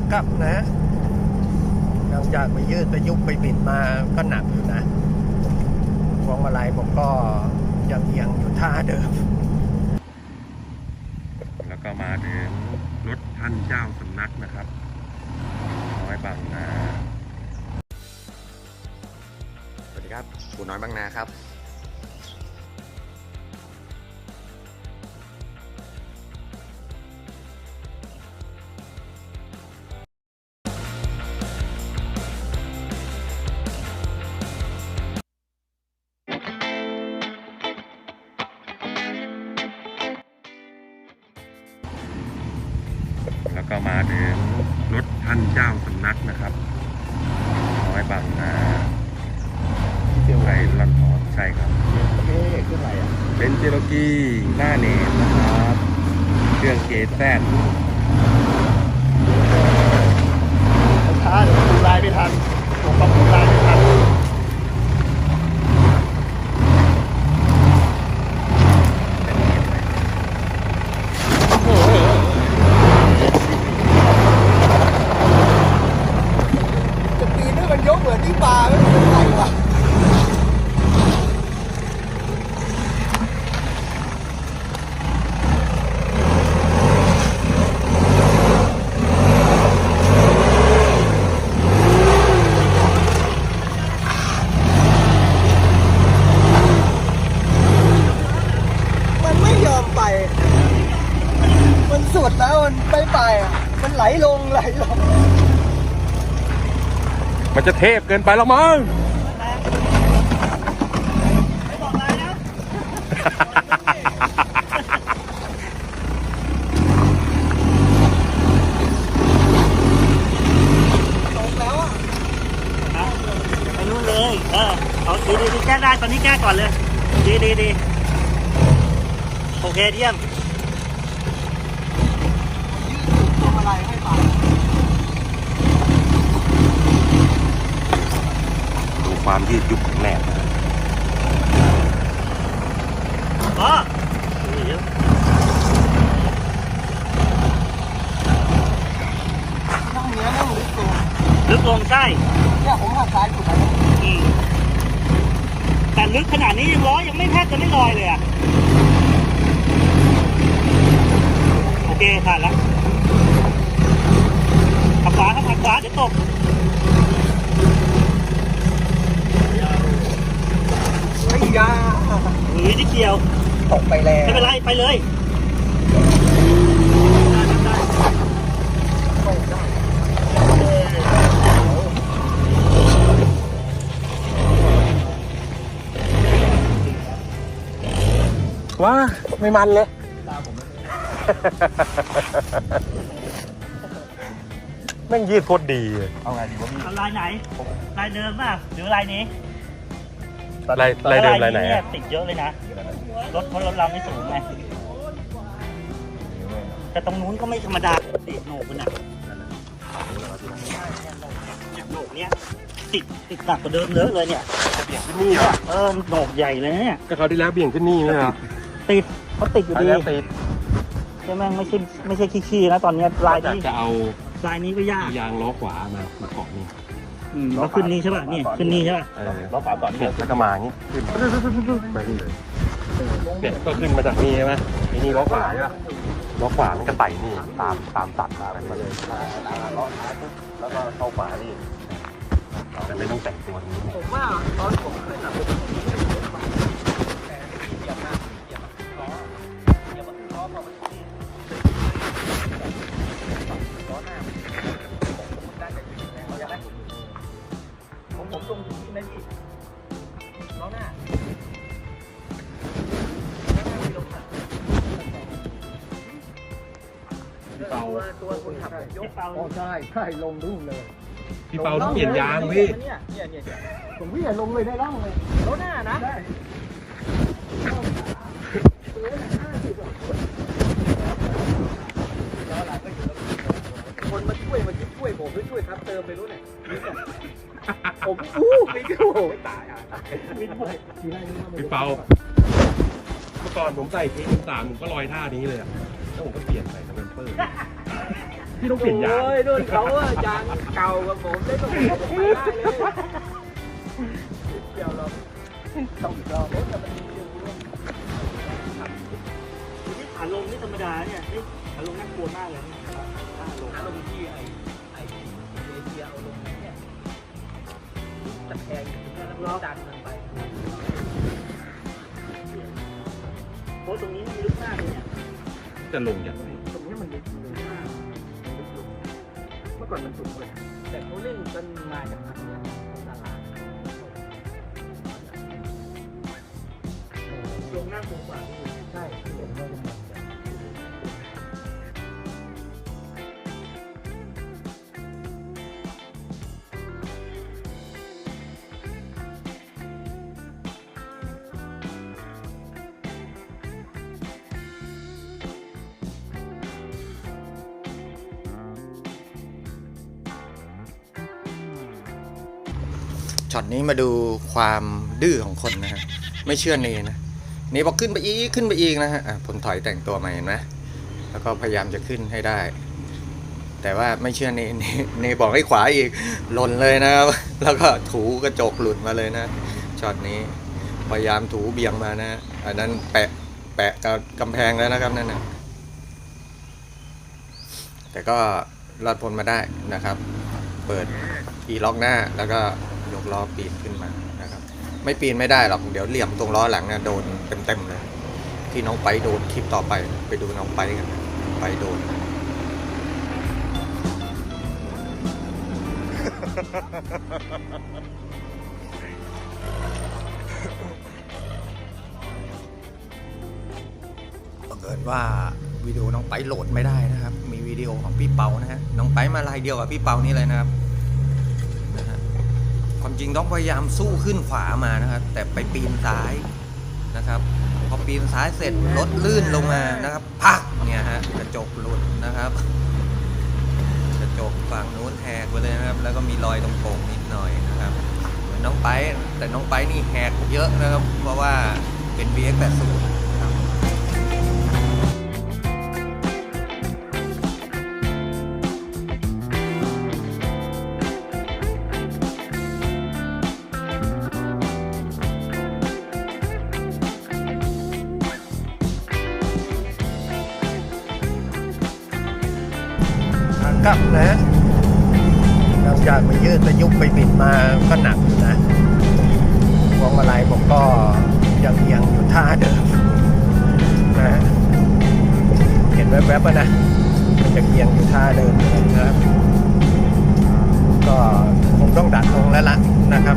ากลับนะหลังจากไปยืดไปยุบไปบิดมาก็หนักอยู่นะพวงมาลัยผมก็ยังเอียงอยู่ท่าเดิม แล้วก็มาถึงรถท่านเจ้าสำนักนะครับน้อยบางนา สวัสดีครับปู่น้อยบางนาครับ เจ้าสำนักนะครับน้อยบางนาไทยลันทอนใช่ครับเอ๊ะขึ้นอะไรอะเป็นเจโรกีหน้าเนมนะครับ เครื่องเกแซด ช้าเดี๋ยวดูลายไม่ทันผมต้องดูลายไม่ทัน จะปีนด้ว ยกเหมือนที่ปลาไม่เป็นไรวะ มันไม่ยอมไป มันสุดแล้วมันไม่ไปอะ มันไหลลงไหลลง มันจะเทพเกินไปแล้วมั้งไปนู่นเลย เออ เอาดีดีดีแก้ได้ ตอนนี้แก้ก่อนเลย ดีดีดีโอเคเยี่ยม ความยืดยุบของแหนบนะอ๋อเดี๋ยวนั่งเนี้ยนั่งลึกตัวลึกลงใช่เนี่ยผมหักซ้ายสุดแล้วอืมแต่ลึกขนาดนี้ยังล้อยังไม่แทบจะไม่ลอยเลยอะ โอเคผ่านแล้วขับขวาครับขับขวาเดี๋ยวตก เฮ้ยยา หรือ นิดเดียว ตกไปแล้วไม่เป็นไรไปเลยว้าไม่มันเลยแม่งยืดโคตรดีเลยเอาไงดีวะพี่ เอาลายไหน ลายเดิมป่ะหรือลายนี้ ลายลายเดิมลายไหนเนี่อะติดเยอะเลยนะ รถเพราะรถเราไม่สูงไง แต่ตรงนู้นก็ไม่ธรรมดาติดโหนกมันอะเนี่ยโหนกเนี้ยติดติดหนักกว่าเดิมเยอะเลยเนี่ยเบี่ยงขึ้นนี่ป่ะเออโหนกใหญ่เลยนะเนี่ย ก็เขาวที่แล้วเบี่ยงขึ้นนี่ไหมครับติดเขาติดอยู่อันดีนี้ติดใช่ไหมไม่ใช่ไม่ใช่ขี้ๆนะตอนเนี้ยลายจะนี้จะเอาลายนี้ก็ยาก ยางล้อขวามามาเกาะนี่ อืมแล้วขึ้นนี่ใช่ป่ะนี่ขึ้นนี่ใช่ป่ะเออล้อขวาก่อนเนี่ยแล้วก็มาอย่างนี้ขึ้นไปนี่เลยเนี่ยก็ขึ้นมาจากนี่ใช่ไหมไอ้นี่ล้อขวาใช่ป่ะล้อขวามันก็ไต่นี่ตามตามตัดมากันมาเลยล้อซ้ายปุ๊บแล้วก็เข้าขวานี่แต่ไม่ต้องแต่งตัวนี้ผมว่าตอนผมขึ้นอะ เปาตัวคนขับยกเปาอ๋อใช่ใช่ลงรุ่งเลย พี่เปาต้องเปลี่ยนยางพี่เนี่ยเนี่ยเนี่ยผมวิ่งลงเลยได้ร่องเลยล้อหน้านะได้คนมาช่วยมาช่วยผมหรือช่วยครับเติมไปรู้ไหนผมอู้ไม่รู้ตายอะพี่เปาเมื่อก่อนผมใส่ทีมสามผมก็ลอยท่านี้เลยอะ แล้วผมก็เปลี่ยนใส่สเปนเปอร์พี่ต้องเปลี่ยนยางโอ้ยนู่นเขาอะยางเก่ากับผมได้ก็ผมไม่ได้เลยเกี่ยวเราต้องรอรถมันมีอยู่นี่ขาลงนี่ธรรมดาเนี่ยนี่ขาลงน่ากลัวมากเลยนี่ขาลงอารมณ์ที่ไอ้ไอ้เอเชียเอาลงเนี่ยตะแคงอยู่แล้วก็ดันมันไปโอ้ตรงนี้มันลึกมากเลยเนี่ย จะลงอย่างไรตรงนี้มันลึกเลยมากลึกลงเมื่อก่อนมันสูงกว่าแต่เขาเล่นกันมาจากทางนี่ยตลาดลงหน้ากลัวกว่าดีใช่ที่เห็นเรื่อง ช็อตนี้มาดูความดื้อของคนนะฮะไม่เชื่อเนนะเนบอกขึ้นไปอีกขึ้นไปอีกนะฮะผมถอยแต่งตัวมาเห็นไหมแล้วก็พยายามจะขึ้นให้ได้ แต่ว่าไม่เชื่อเนเนเนบอกให้ขวาอีกหล่นเลยนะครับแล้วก็ถูกระจกหลุดมาเลยนะช็อตนี้พยายามถูเบี่ยงมานะอันนั้นแปะแปะกับกำแพงแล้วนะครับนั่นนะแต่ก็รอดพ้นมาได้นะครับ เปิดอีล็อกหน้าแล้วก็ กล้อปีนขึ้นมานะครับ ไม่ปีนไม่ได้หรอกเดี๋ยวเหลี่ยมตรงล้อหลังเนะโดนเต็มๆเลย ที่น้องไปโดนคลิปต่อไปไปดูน้องไปกันไปโดน บังเอิญว่าวิดีโอน้องไปโหลดไม่ได้นะครับ มีวิดีโอของพี่เปานะฮะ น้องไปมาลายเดียวกับพี่เปานี่เลยนะครับ ความจริงต้องพยายามสู้ขึ้นขวามานะครับ แต่ไปปีนซ้ายนะครับพอปีนซ้ายเสร็จรถลื่นลงมานะครับพักเนี่ยฮะกระจกหลุดนะครับกระจกฝั่งนู้นแหกไปเลยนะครับ แล้วก็มีรอยตรงโป่งนิดหน่อยนะครับเหมือนน้องไปแต่น้องไปนี่แหกเยอะนะครับ เพราะว่าเป็น BX80 กลับนะหลังจากไปยืดไปยุบไปบิดมาก็หนักนะพวงมาลัยผมก็ยังเอียงอยู่ท่าเดิมนะเห็นแวบๆอะนะมันจะเอียงอยู่ท่าเดิมนะครับ ก็คงต้องดัดลงแล้วล่ะนะครับ